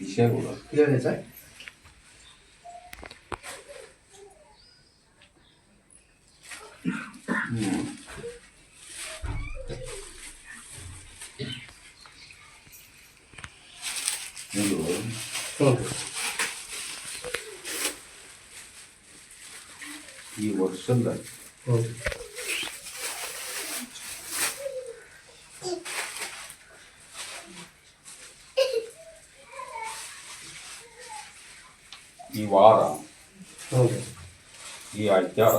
ವಿಷಯಗಳು ಹೇಳಿ ಸರ್ ಇದು ಹ್ಞೂ ಈ ವರ್ಷದ ಹ್ಞೂ ಈ ವಾರ ಈ ಆಚಾರ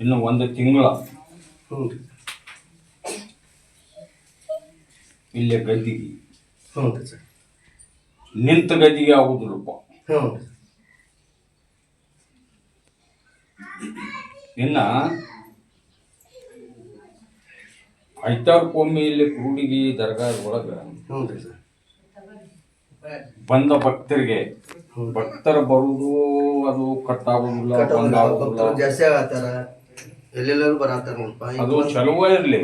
ಇನ್ನು ಒಂದು ತಿಂಗಳ. ಹ್ಞೂ ಇಲ್ಲೇ ಗದ್ದಿಗೆ. ಹ್ಞೂ ಸರ್. ನಿಂತ ಗದ್ದಿಗೆ ಆಗುದಿಲ್ಲಪ್ಪ ಹ್ಞೂ ಇನ್ನ ಐತಾರ್ಕೊಮ್ಮೆ ಇಲ್ಲಿ ಕೂಡಿಗಿ ದರ್ಗಾದ ಒಳಗೆ ಹ್ಞೂ ರೀ ಸರ್. ಬಂದ ಭಕ್ತರಿಗೆ ಭಕ್ತರು ಬರುವುದು ಅದು ಕಟ್ಟಾಗುದಿಲ್ಲ ಬಂದ್ ಕಟ್ಟೋದಿಲ್ಲ ಆಗುದಿಲ್ಲ. ಜಾಸ್ತಿ ಆಗತ್ತಾರ. ಎಲ್ಲೆಲ್ಲರೂ ಬರತ್ತಾರ ಅದು ಚಲುವ ಇರ್ಲಿ.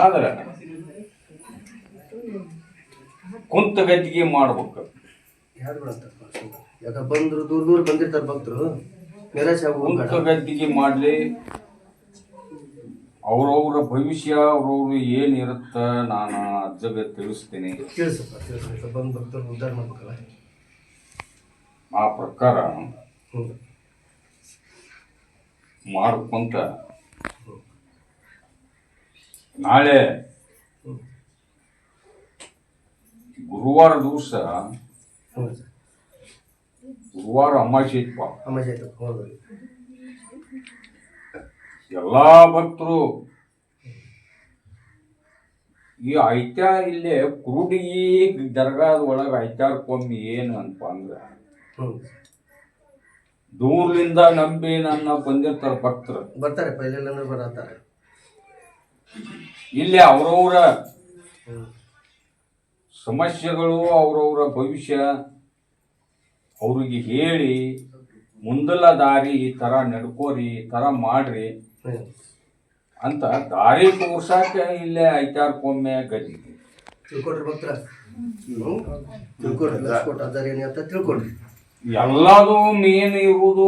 ಆದ್ರೆ ಕುಂತ ಗದ್ದಿಗೆ ಮಾಡ್ಬೇಕು. ಯಾರು ಯಾಕ ಬಂದ್ರು ದೂರ ದೂರ ಬಂದಿರ್ತಾರ ಭಕ್ತರು. ನಿರಾಶೆ ಕುಂತ ಗದ್ದಿಗೆ ಮಾಡ್ಲಿ. ಅವ್ರವ್ರ ಭವಿಷ್ಯ ಅವ್ರವ್ರು ಏನಿರುತ್ತ ನಾನು ಅಜ್ಜಗೆ ತಿಳಿಸ್ತೀನಿ. ತಿಳಿಸಪ್ಪ ತಿಳಿಸಪ್ಪ. ಬಂದು ಭಕ್ತರು ಉದ್ಧಾರ ಮಾಡ್ಬೇಕಲ್ಲ? ಆ ಪ್ರಕಾರ ಮಾಡ್ಕೊಂತ ನಾಳೆ ಗುರುವಾರ ದಿವಸ ಗುರುವಾರ ಅಮಾವಾಸ್ಯೆ ಐತಪ್ಪ ಅಮಾಶೆ ಹೌದು. ರೀ ಎಲ್ಲಾ ಭಕ್ತರು ಈ ಐತ್ಯ ಇಲ್ಲೇ ಕುರುಡಿ ದರ್ಗಾದ ಒಳಗ ಐತ್ಯಾರ್ಕೊಮ್ಮಿ ಏನು ಅಂತ ಅಂದ್ರೆ ದೂರ್ಲಿಂದ ನಂಬಿ ನನ್ನ ಬಂದಿರ್ತಾರ ಭಕ್ತರು. ಬರ್ತಾರೆ ಪೈಲೆಲ್ಲ ಬರತ್ತಾರೆ. ಇಲ್ಲಿ ಅವರವರ ಸಮಸ್ಯೆಗಳು ಅವರವರ ಭವಿಷ್ಯ ಅವ್ರಿಗೆ ಹೇಳಿ ಮುಂದಲ ದಾರಿ ಈ ಥರ ನಡ್ಕೋರಿ ಈ ಥರ ಮಾಡ್ರಿ. ಅಂತ ದಾರಿ ತೋರ್ಸಾಕ ಇಲ್ಲೇ ಐತಾರ್ಕೊಮ್ಮೆ ಕೊಮ್ಮೆ ತಿಳ್ಕೊಡ್ರಿ ಭಕ್ತರ. ತಿಳ್ಕೊಡ್ರಿ ಲಕ್ಷ್ಮಣ ಅದಾರ ಏನಿ ಅಂತ ತಿಳ್ಕೊಡ್ರಿ. ಎಲ್ಲದೂ ಮೇನ್ ಇರುವುದು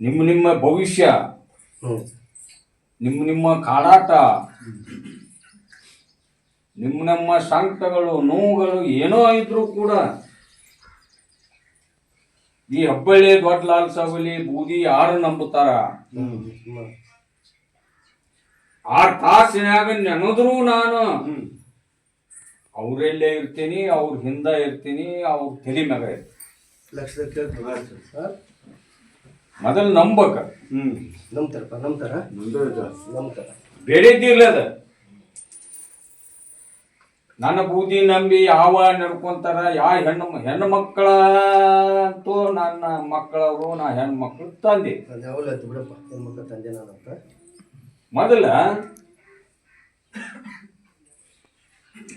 ನಿಮ್ಮ ನಿಮ್ಮ ಭವಿಷ್ಯ ನಿಮ್ಮ ನಿಮ್ಮ ಕಾಡಾಟ ನಿಮ್ಮ ನಮ್ಮ ಸಂಕಟಗಳು ನೋವುಗಳು ಏನೋ ಇದ್ರೂ ಕೂಡ ಈ ಹಬ್ಬಳ್ಳಿ ದೊಡ್ಡ ಲಾಲ್ ಸಾಬಲಿ ಬೂದಿ ಯಾರು ನಂಬುತ್ತಾರ? ಆರ್ ತಾಸಿನಾಗ ನೆನದ್ರು ನಾನು. ಅವ್ರೆಲ್ಲೇ ಇರ್ತೀನಿ ಅವ್ರ ಹಿಂದ ಇರ್ತೀನಿ ಅವ್ರ ತಲೆ ಮಗ ಮೊದಲು ನಂಬಕ. ಹ್ಮ್. ನಂಬ್ತಾರಪ್ಪ ನಂಬ್ತಾರ? ನಂಬ್ತಾರ. ಬೇಡಿದ್ದಿರ್ಲದ ನನ್ನ ಬೂದಿ ನಂಬಿ ಯಾವ ನಡ್ಕೊಂತಾರ? ಯಾವ ಹೆಣ್ಣು ಹೆಣ್ಣು ಮಕ್ಕಳ ಅಂತೂ ನನ್ನ ಮಕ್ಕಳವರು ನಾ ಹೆಣ್ಣು ಮಕ್ಕಳು ತಂದೆ. ಬಿಡಪ್ಪ. ಹೆಣ್ಣು ಮಕ್ಕಳು ತಂದೆ ನಾನಂತ ಮೊದಲ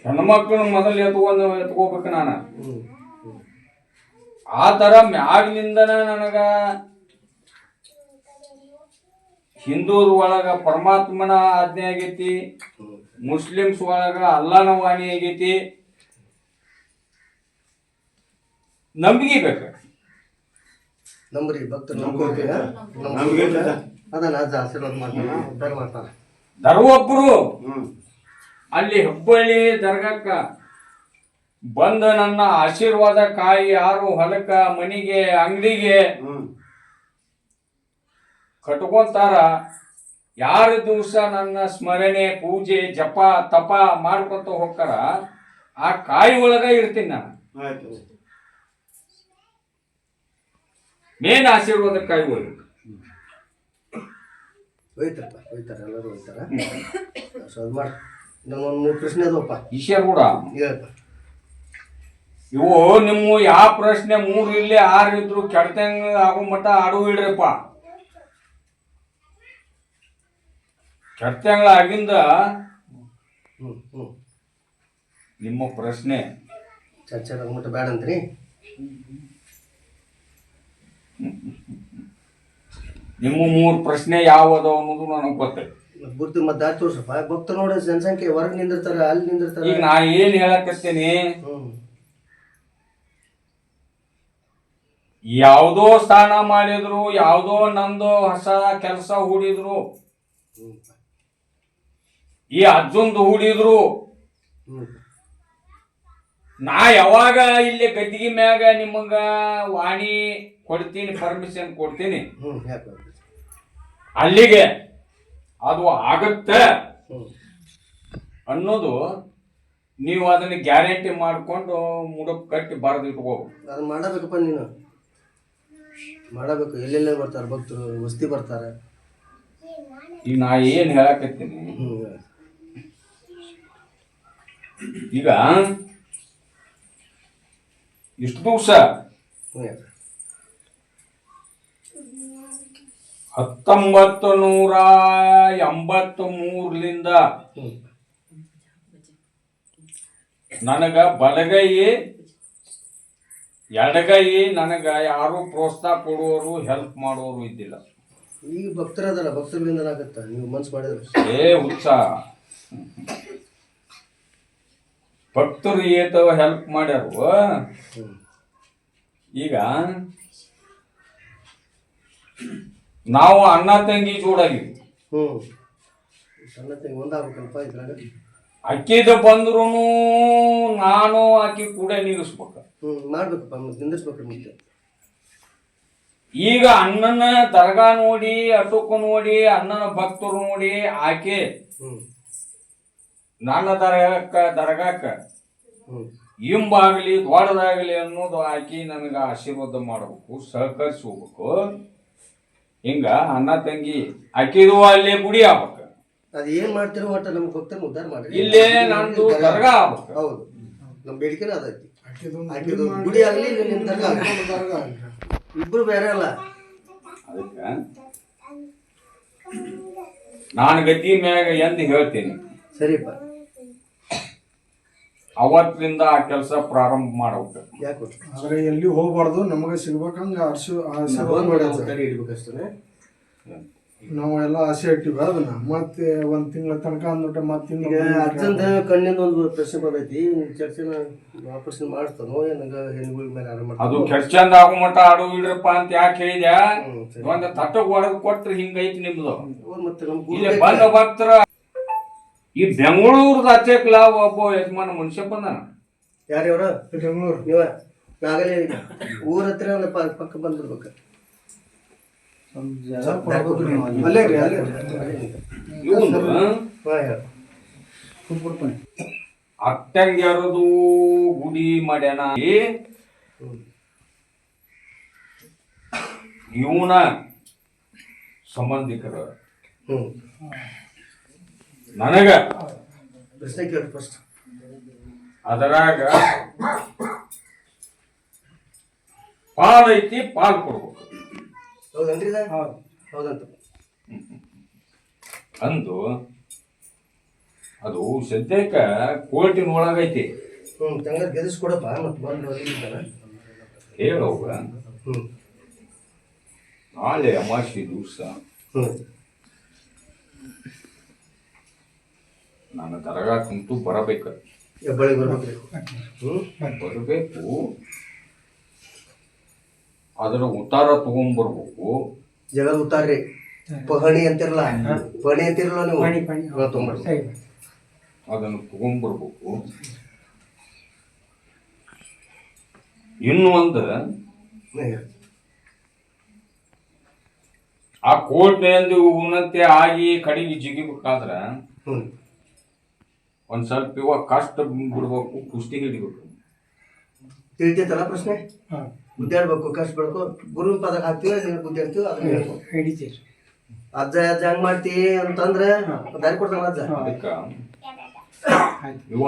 ಹೆಣ್ಣು ಮಕ್ಕಳು ಮೊದಲು ಎತ್ಕೊಂಡು ಎತ್ಕೋಬೇಕು ನಾನು. ಆ ಥರ ಮ್ಯಾಗಿನಿಂದನ ನನಗ ಹಿಂದೂರ್ ಒಳಗ ಪರಮಾತ್ಮನ ಆಜ್ಞೆ ಆಗೈತಿ. ಮುಸ್ಲಿಮ್ಸ್ ಒಳಗ ಅಲ್ಲಾನ ವಾಣಿ ಆಗೈತಿ. ನಂಬಿಕೆ ಬೇಕ. ನಂಬ್ರಿ ಭಕ್ತ ಅದನ್ನ ಅಜ್ಜ ಆಶೀರ್ವಾದ ಮಾಡ್ತಾನ ಉದ್ಧಾರ ಮಾಡ್ತಾನ ದರ್ವೊಬ್ರು ಅಲ್ಲಿ ಹುಬ್ಬಳ್ಳಿ ದರ್ಗಕ್ಕ ಬಂದ ನನ್ನ ಆಶೀರ್ವಾದ ಕಾಯಿ ಯಾರು ಹೊಲಕ್ಕ ಮನಿಗೆ ಅಂಗಡಿಗೆ ಕಟ್ಕೊಂತಾರ ಯಾರ ದಿವಸ ನನ್ನ ಸ್ಮರಣೆ ಪೂಜೆ ಜಪ ತಪ ಮಾಡ್ಕೊತ ಹೋಗ್ತಾರ ಆ ಕಾಯಿ ಒಳಗ ಇರ್ತೀನಿ ನಾನು. ಮೇನ್ ಆಶೀರ್ವಾದ ಕಾಯಿ ಒಳಗ. ಹೋಯ್ತಾರಪ್ಪ ಹೋಯ್ತಾರ ಎಲ್ಲರೂ ಹೋಯ್ತಾರ. ಸೊ ಅದು ಮಾಡಿ ನಮ್ಮೊಂದು ಮೂರು ಪ್ರಶ್ನೆ ಅದವಪ್ಪ ಈಶ್ವರ್ ಕೂಡ? ಹೇಳಪ್ಪ ಇವು ನಿಮ್ಮ ಯಾವ ಪ್ರಶ್ನೆ ಮೂರು ಇಲ್ಲಿ ಆರು ಇದ್ರು ಕೆಡ್ತಂಗ ಆಗೋ ಮಟ್ಟ ಆಡು ಇಡ್ರಪ್ಪ. ಕೆಡ್ತಂಗಳ ಆಗಿಂದ ಹ್ಞೂ ಹ್ಞೂ ನಿಮ್ಮ ಪ್ರಶ್ನೆ. ಚರ್ಚೆ ಮಟ್ಟ ಬೇಡ ಅಂತೀರಿ ನಿಮ್ಮ ಮೂರು ಪ್ರಶ್ನೆ ಯಾವದ ಅನ್ನೋದು ನನಗೆ ಗೊತ್ತೈತಿ ಗುರ್ತು ಬುದ್ಧಿ ಮತ್ತೆ ದಾರಿ ತೋರ್ಸಪ್ಪ. ಭಕ್ತರು ನೋಡಿ ಜನಸಂಖ್ಯೆ ಹೊರಗೆ ನಿಂದಿರ್ತಾರ ಅಲ್ಲಿ ನಿಂದಿರ್ತಾರ. ಈಗ ನಾ ಏನ್ ಹೇಳಕತ್ತೀನಿ? ಯಾವುದೋ ಸ್ಥಾನ ಮಾಡಿದ್ರು ಯಾವುದೋ ನಂದು ಹೊಸ ಕೆಲಸ ಹೂಡಿದ್ರು. ಈ ಅಜ್ಜಂದು ಹೂಡಿದ್ರು. ನಾ ಯಾವಾಗ ಇಲ್ಲಿ ಗದ್ದಿಗೆ ಮ್ಯಾಗ ನಿಮಗ ವಾಣಿ ಕೊಡ್ತೀನಿ ಪರ್ಮಿಷನ್ ಕೊಡ್ತೀನಿ? ಅಲ್ಲಿಗೆ ಅದು ಆಗುತ್ತೆ. ಅನ್ನೋದು ನೀವು ಅದನ್ನ ಗ್ಯಾರಂಟಿ ಮಾಡ್ಕೊಂಡು ಮುಡುಪ್ ಕಟ್ಟಿ ಬರೆದಿಟ್ಕೋಬೇಕು ಅದನ್ನ ಮಾಡಬೇಕಪ್ಪ ನೀನು. ಮಾಡಬೇಕು. ಎಲ್ಲೆಲ್ಲೇ ಬರ್ತಾರೆ ಭಕ್ತರು ವಸ್ತಿ ಬರ್ತಾರೆ. ಈಗ ನಾ ಏನು ಹೇಳಕತ್ತೀನಿ? ಈಗ ಇಷ್ಟು ದಿವಸ ಹತ್ತೊಂಬತ್ತು ನೂರ ಎಂಬತ್ತು ಮೂರರಿಂದ ನನಗ ಬಲಗೈ ಎಡಗೈ ನನಗ ಯಾರು ಪ್ರೋತ್ಸಾಹ ಕೊಡುವರು ಹೆಲ್ಪ್ ಮಾಡುವರು ಇದ್ದಿಲ್ಲ. ಈಗ ಭಕ್ತರದಲ್ಲ ಭಕ್ತರಿಂದ ಆಗತ್ತ ನೀವು ಮನ್ಸು ಮಾಡಿದ್ರೆ. ಏ ಉತ್ಸಾಹ ಭಕ್ತರು ಏತವ ಹೆಲ್ಪ್ ಮಾಡ್ಯಾರು ಈಗ ನಾವು ಅಣ್ಣ ತಂಗಿ ಜೋಡಾಗಿವಿ ಅಕ್ಕಿದ ಬಂದ್ರು ನಾನು ಆಕಿ ಕೂಡ ನಿಲ್ಲಿಸ್ಬೇಕ ಮಾಡ್ಬೇಕು ಮಾಡ್ಬೇಕಪ್ಪ ಮತ್ತೆ ಮತ್ತೆ. ಈಗ ಅಣ್ಣನ ದರ್ಗಾ ನೋಡಿ ಅಟುಕು ನೋಡಿ ಅಣ್ಣನ ಭಕ್ತರು ನೋಡಿ ಆಕೆ ನನ್ನ ದರಗಕ್ಕ ದರಗಕ್ಕ ಇಂಬಾಗಲಿ ದೊಡ್ಡದಾಗಲಿ ಅನ್ನೋದು ಆಕಿ ನನಗೆ ಆಶೀರ್ವಾದ ಮಾಡಬೇಕು ಸಹಕರಿಸಿ ಹೋಗ್ಬೇಕು ಹಿಂಗ ಅಣ್ಣ ತಂಗಿ ಆಕಿದು ಅಲ್ಲೇ ಗುಡಿ ಆಗ್ಬೇಕು. ಅದು ಏನು ಮಾಡ್ತಿರೋ ಒಟ್ಟ ನಮ್ಗೆ ಭಕ್ತರು ಉದ್ದಾರ ಮಾಡಿ ಇಲ್ಲೇ ನಂದು ದರ್ಗಾ ಆಗ್ಬೇಕು. ಹೌದು. ನಮ್ಮ ಬೇಡಿಕೆನ ಅದೈತಿ ಆಕಿದು ಗುಡಿ ಆಗಲಿ ನಿಮ್ಮ ದರ್ಗಾ. ಇಬ್ರು ಬೇರೆ ಅಲ್ಲ. ಅದಕ್ಕೆ ನಾನು ಗತಿ ಮ್ಯಾಗ ಎಂದು ಹೇಳ್ತೀನಿ. ಸರಿಪ್ಪ ಅವತ್ತಿನಿಂದ ಆ ಕೆಲಸ ಪ್ರಾರಂಭ ಮಾಡಬೇಕು. ಯಾಕೆ? ಆದ್ರೆ ಎಲ್ಲಿ ಹೋಗ್ಬಾರ್ದು ನಮಗೆ ಸಿಗ್ಬೇಕಂಗ ಒಂದು ಕಡೆ ಹಿಡಿಬೇಕಷ್ಟೇ ನಾವು ಎಲ್ಲ ಆಸೆ ಇಟ್ಟಿವಿ. ಅದನ್ನ ಮತ್ತೆ ಒಂದ್ ತಿಂಗಳ ತನಕ ಅಂದ್ಬಿಟ್ಟು ಮತ್ತೆ ಅರ್ಜೆಂಟ್ ಕಣ್ಣಿಂದ ಒಂದು ಪ್ರಶ್ನೆ ಬಂದೈತಿ. ಚರ್ಚೆನ ವಾಪಸ್ ಮಾಡಿಸ್ತಾನೋ ಏನಂಗ ಹೆಣ್ಗಳ ಮೇಲೆ ಆರಾಮ ಅದು ಖರ್ಚಂದ ಆಗೋ ಮಟ್ಟ ಆಡು ಇಡ್ರಪ್ಪ ಅಂತ ಯಾಕೆ ಹೇಳಿದ್ಯಾ? ಒಂದು ತಟ್ಟಕ್ ಹೊಡೆದ್ ಕೊಟ್ರೆ ಹಿಂಗೈತಿ ನಿಮ್ದು. ಮತ್ತೆ ನಮ್ಮ ಇಲ್ಲಿ ಗುರು ಬಂದ ಭಕ್ತರ ಈ ಬೆಂಗಳೂರದ ಅಚ್ಚಕ್ಲ ಒಬ್ಬ ಯಜಮಾನ ಮನುಷ್ಯ ಬಂದಾನ? ಯಾರ್ಯವ್ರ ಬೆಂಗಳೂರು. ನೀವ? ನಾಗಲೇ ಊರ ಹತ್ರ ಪ- ಪಕ್ಕ ಬಂದಿರ್ಬೇಕು. ಅಲ್ಲೇ. ರೀ ಅಲ್ಲೇ ಇವನು? ಹಾ? ಹೇಳ. ಅಟ್ಟಂಗ್ಯಾರದು ಗುಡಿ ಮಾಡ್ಯಾನ. ಈ ಇವನ ಸಂಬಂಧಿಕರು. ಹ್ಞೂ ನನಗ. ಪ್ರಶ್ನೆ ಕೇಳಿ ಫಸ್ಟ್ ಅದರಾಗ ಪಾಲ್ ಐತಿ ಪಾಲ್ ಕೊಡ್ಬೇಕು. ಹೌದನ್ರಿ ಹೌದು. ಹೌದಂತ. ಅಂದು ಅದು ಸದ್ಯಕ್ಕ ಕೋರ್ಟಿನ ಒಳಗೈತಿ ಹ್ಞೂ ತಂಗಾರ ಗೆದಿಸ್ಕೊಡಪ್ಪ ಮತ್ತೆ ಬಂದು ಒದಗಿದ್ದಾನ ಹೇಳೋಗ ಹ್ಞೂ ನಾಳೆ ಅಮಾಸಿ ದಿವಸ ಹ್ಞೂ ನನ್ನ ಕುಂತು ಬರಬೇಕು. ಹೆಬ್ಬಳ್ಳಿಗೆ ಬರಬೇಕು ಬರಬೇಕು. ಅದರ ಉತ್ತಾರ ತಗೊಂಡ್ಬರ್ಬೇಕು ಜಗದ ಉತ್ತಾರ್ರಿ. ಪಹಣಿ ಅಂತಿರಲ್ಲ? ಪಹಣಿ ಅಂತಿರಲ್ಲ ನೀವು? ಅದನ್ನು ತಗೊಂಡ್ಬರ್ಬೇಕು ಇನ್ನು ಒಂದು ಆ ಕೋಟೆ ಕೋರ್ಟ್ನಲ್ಲಿ ಉನ್ನತಿ ಆಗಿ ಕಡೆಗೆ ಜಿಗಿಬೇಕಾದ್ರ ಹ್ಞೂ ಒಂದ್ ಸ್ವಲ್ಪ ಇವಾಗ ಕಷ್ಟ ಬಿಡ್ಬೇಕು ಕುಸ್ತಿ ಹಿಡಿಬೇಕು. ತಿಳಿತೈತಲ್ಲ ಪ್ರಶ್ನೆ? ಹಾಂ. ಗುದ್ದಾಡ್ಬೇಕು ಕಷ್ಟ ಬಿಡ್ಬೇಕು. ಗುರು ಪದಕ್ಕೆ ಹಾಕ್ತೀವಿ ನೀನು ಗುದ್ದಾಡ್ತೀವಿ ಅದನ್ನ ಹಿಡಿತೀರಿ. ಅಜ್ಜ ಅಜ್ಜ ಹಂಗ್ ಮಾಡ್ತಿ ಅಂತಂದ್ರೆ ದಾರಿ ಕೊಡ್ತಾನ ಅಜ್ಜ? ಅದಕ್ಕ ಇವ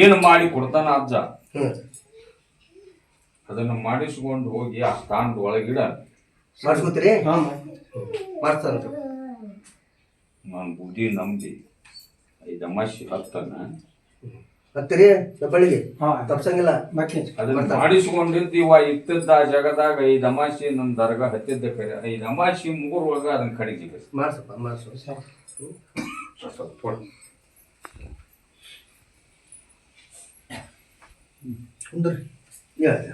ಏನು ಮಾಡಿ ಕೊಡ್ತಾನ ಅಜ್ಜ? ಅದನ್ನ ಮಾಡಿಸ್ಕೊಂಡು ಹೋಗಿ ಆ ಸ್ಥಾನದ ಒಳಗಿಡ. ಮಾಡಿಸ್ಕೊತೀರಿ? ಹಾಂ ಮಾಡ್ತಾನಂತ ನಾನು ಬುದ್ಧಿ ನಂಬಿ. ಐದು ಅಮಾಶಿ ಹತ್ತನ್ನ ಹತ್ತಿರಿ ಹಾಂ ತಪ್ಸಂಗಿಲ್ಲ. ಅದನ್ನ ಮಾಡಿಸ್ಕೊಂಡಿದ್ದು ಇವ ಇತ್ತಿದ್ದ ಆ ಜಗದಾಗ ಐದು ಅಮಾಶಿ ನನ್ನ ದರ್ಗ ಹತ್ತಿದ್ದ ಕರೆ ಐದು ಅಮಾಶಿ ಮೂರ್ ಒಳಗ ಅದನ್ನ ಕಡಿಗೆ ಮಾಡ್ಸಪ್ಪ ಮಾಡ್ಸು. ಕುಂದ್ರಿ. ಹೇಳಿ.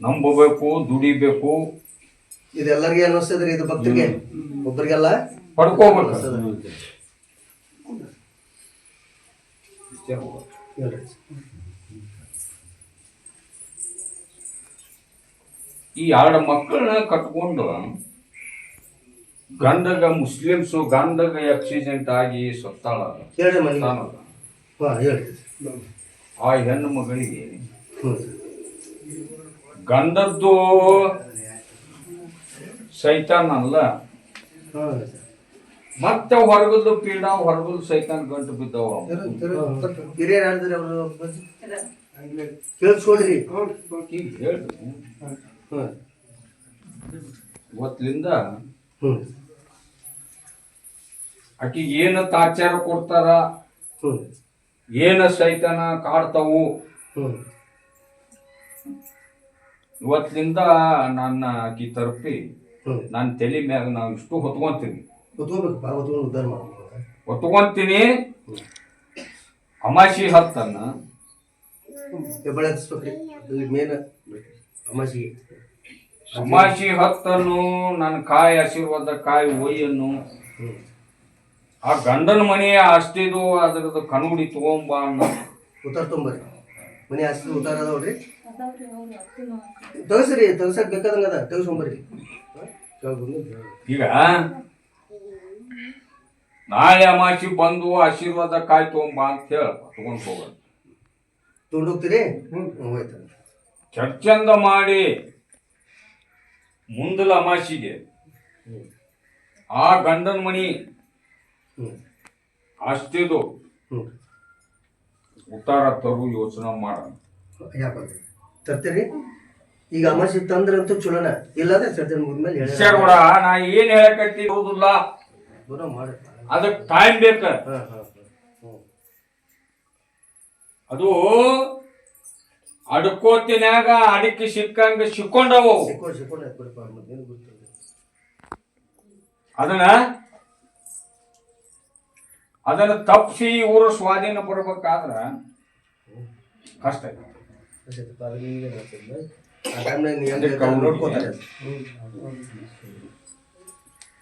ನಂಬಬೇಕು ದುಡಿಬೇಕು. ಇದೆಲ್ಲರಿಗೆ ಅನ್ನಿಸ್ತದ್ರಿ ಇದು ಭಕ್ತರಿಗೆ ಒಬ್ಬರಿಗೆಲ್ಲ ಪಡ್ಕೋಬೇಕು ಈ ಎರಡು ಮಕ್ಕಳನ್ನ ಕಟ್ಕೊಂಡು ಗಂಡಗ ಮುಸ್ಲಿಮ್ಸು ಗಂಡಗ ಆಕ್ಸಿಡೆಂಟ್ ಆಗಿ ಸತ್ತಾಳ. ಆ ಹೆಣ್ಣು ಮಗಳಿಗೆ ಗಂಡದ್ದು ಸೈತಾನ್ ಅಲ್ಲ ಮತ್ತೆ ಹೊರಗದ್ದು ಪೀಡ ಹೊರಗದ್ದು ಸಹಿತ ಗಂಟು ಬಿದ್ದವ. ಹಿರಿಯರು ಹೇಳಿದ್ರಿ ಅವರು? ಕೇಳಿಸ್ಕೊಳ್ರಿ. ಈಗ ಹೇಳ್ರಿ. ಹ್ಞೂ ಇವತ್ತಿನಿಂದ ಹ್ಞೂ ಆಕಿಗೆ ಏನು ತಾಚಾರ ಕೊಡ್ತಾರ? ಹ್ಞೂ ಏನ ಸೈತನ ಕಾಡ್ತಾವು? ಇವತ್ತಿಂದ ಇವತ್ತಿನಿಂದ ನನ್ನ ಆಕಿ ತರಪಿ ಹ್ಞೂ ನನ್ನ ತಲೆ ಮ್ಯಾಗ ನಾವು ಇಷ್ಟು ಹೊತ್ಕೊಂತೀನಿ ಉದ್ಧಾರ ಮಾಡ್ಬೇಕು ಹೊತ್ಕೊಂತೀನಿ ಅಮಾಶಿ ಹತ್ತನ್ನ. ಹತ್ತಿಸ್ಬೇಕ್ರಿ. ಮೇನ್ ಅಮಾಸಿಗೆ ಅಮಾಶಿ ಹತ್ತನ್ನು ನನ್ನ ಕಾಯಿ ಆಶೀರ್ವಾದ ಕಾಯಿ ಒಯ್ಯನ್ನು ಆ ಗಂಡನ ಮನೆಯ ಅಷ್ಟಿದು ಅದರದ್ದು ಕನುಗುಡಿ ತಗೊಂಬ ಅನ್ನ. ಉತ್ತರ ತೊಂಬರ್ರಿ ಮನೆ ಅಷ್ಟು ಉತ್ತರ ಅದಾವ್ರಿ. ತಗಸ್ರಿ ತಗಸಕ್ ಬೇಕಾದಂಗ ಅದ. ತೆಗಿಸ್ಕೊಂಬರ್ರಿ. ಈಗ ನಾಳೆ ಅಮಾಶಿ ಬಂದು ಆಶೀರ್ವಾದ ಕಾಯಿ ತಗೊಂಬ ಅಂತ ಹೇಳಪ್ಪ ತಗೊಂಡು ಹೋಗೋಣ ತೊಗೊಂಡು ಹೋಗ್ತೀರಿ ಹ್ಞೂ ಹೋಯ್ತು ಚರ್ಚಂದ ಮಾಡಿ ಮುಂದಲ ಅಮಾಶಿಗೆ ಆ ಗಂಡನ ಮಣಿ ಅಷ್ಟಿದು. ಉತ್ತಾರ ತರು ಯೋಚನೆ ಮಾಡ. ತರ್ತೀರಿ? ಈಗ ಅಮಾಸಿ ತಂದ್ರಂತೂ ಚಲೋನ. ಇಲ್ಲಾದ್ರೆ ಸರ್ಜನ್ ಮುಗಿದ್ಮೇಲೆ ನಾ ಏನ್ ಹೇಳಕತ್ತಿ ಹೌದಿಲ್ಲ ಬರೋ ಮಾಡಿ ಅದಕ್ಕೆ ಟೈಮ್ ಬೇಕ. ಅದು ಅಡ್ಕೋತಿನಾಗ ಅಡಿಕೆ ಸಿಕ್ಕಂಗ ಸಿಕ್ಕೊಂಡವು. ಅದನ್ನ ಅದನ್ನ ತಪ್ಪಿಸಿ ಊರು ಸ್ವಾಧೀನ ಬರ್ಬೇಕಾದ್ರ ಕಷ್ಟ ನೋಡ್ಕೋತಾರೆ.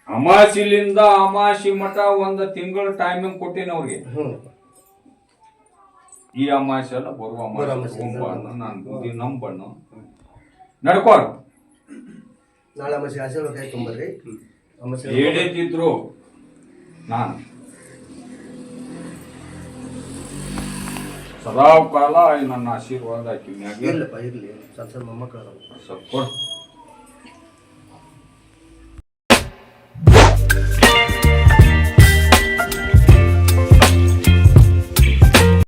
ಅಮಾಸಿಲಿಂದ ಅಮಾಸಿ ಮಠ ಒಂದ್ ತಿಂಗಳ ಟೈಮಿಂಗ್ ಕೊಟ್ಟಿನ ಅವ್ರಿಗೆ. ಈ ಅಮಾಸಿ ಅಲ್ಲ ಬರುವ ಅಮಾಸೆ. ತಗೊಂಬಣ್ಣು ನಾನು ಬುದ್ಧಿ ನಂಬಣ್ಣು ನಡ್ಕೊ. ನಾಳೆ ಅಮಾಸಿ ಆಶೀರ್ವಾದ ಕೈ ತೊಂಬರ್ರಿ ಅಮಾಸಿ ಹೇಳಿದ್ರು ನಾನು. ಸದಾ ಕಾಲ ನನ್ನ ಆಶೀರ್ವಾದ ಹಾಕಿ ಇಲ್ಲಪ್ಪ ಇರ್ಲಿ ಸಣ್ಣ ಸಣ್ಣ ಮೊಮ್ಮಕ್ಕಳು. ಅದಾವ. ಸ್ವಲ್ಪ ಕೊಡು.